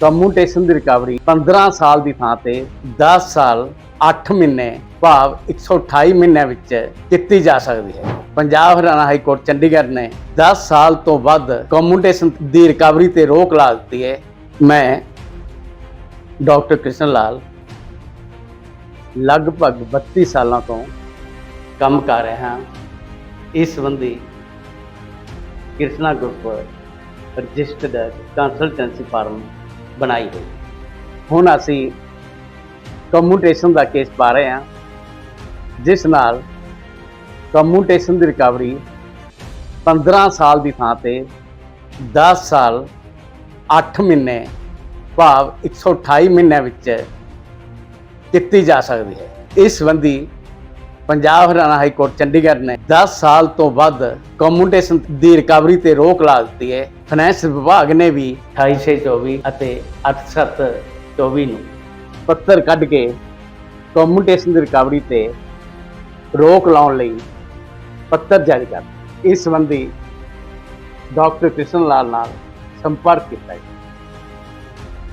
ਕਮਿਊਟੇਸ਼ਨ ਦੀ recovery 15 ਸਾਲ ਦੀ ਥਾਂ ਤੇ 10 ਸਾਲ 8 ਮਹੀਨੇ, ਭਾਵ 128 ਮਹੀਨਿਆਂ ਵਿੱਚ ਕੀਤੀ ਜਾ ਸਕਦੀ ਹੈ। ਪੰਜਾਬ ਹਰਿਆਣਾ ਹਾਈ ਕੋਰਟ ਚੰਡੀਗੜ੍ਹ ਨੇ 10 ਸਾਲ ਤੋਂ ਵੱਧ ਕਮਿਊਟੇਸ਼ਨ ਦੀ ਰਿਕਵਰੀ ਤੇ ਰੋਕ ਲਾ ਦਿੱਤੀ ਹੈ। ਮੈਂ ਡਾਕਟਰ ਕ੍ਰਿਸ਼ਨ ਲਾਲ ਲਗਭਗ 32 ਸਾਲਾਂ ਤੋਂ ਕੰਮ ਕਰ ਰਿਹਾ ਹਾਂ। ਇਸ ਸੰਬੰਧੀ Krishna group registered consultancy firm ਬਣਾਈ ਹੋਈ। ਹੁਣ ਅਸੀਂ ਕਮਿਊਟੇਸ਼ਨ ਦਾ ਕੇਸ ਪਾ ਰਹੇ ਹਾਂ, ਜਿਸ ਨਾਲ ਕਮਿਊਟੇਸ਼ਨ ਦੀ ਰਿਕਵਰੀ 15 ਸਾਲ ਦੀ ਥਾਂ ਤੇ 10 ਸਾਲ 8 ਮਹੀਨੇ, ਭਾਵ 128 ਮਹੀਨਿਆਂ ਵਿੱਚ ਕੀਤੀ ਜਾ ਸਕਦੀ ਹੈ। ਇਸ ਸੰਬੰਧੀ ਪੰਜਾਬ ਹਰਿਆਣਾ ਹਾਈ ਕੋਰਟ ਚੰਡੀਗੜ੍ਹ ਨੇ 10 ਸਾਲ ਤੋਂ ਵੱਧ ਕਮਿਊਟੇਸ਼ਨ ਦੀ ਰਿਕਵਰੀ ਤੇ ਰੋਕ ਲਾ ਦਿੱਤੀ ਹੈ। ਫਾਈਨੈਂਸ ਵਿਭਾਗ ਨੇ ਵੀ 2824 ਅਤੇ 8724 ਨੂੰ ਪੱਤਰ ਕੱਢ ਕੇ ਕਮਿਊਟੇਸ਼ਨ ਦੀ ਰਿਕਵਰੀ ਤੇ ਰੋਕ ਲਾਉਣ ਲਈ ਪੱਤਰ ਜਾਰੀ ਕਰ ਇਸ ਸੰਬੰਧੀ ਡਾਕਟਰ ਕ੍ਰਿਸ਼ਨ ਲਾਲ ਨਾਲ ਸੰਪਰਕ ਕੀਤਾ ਹੈ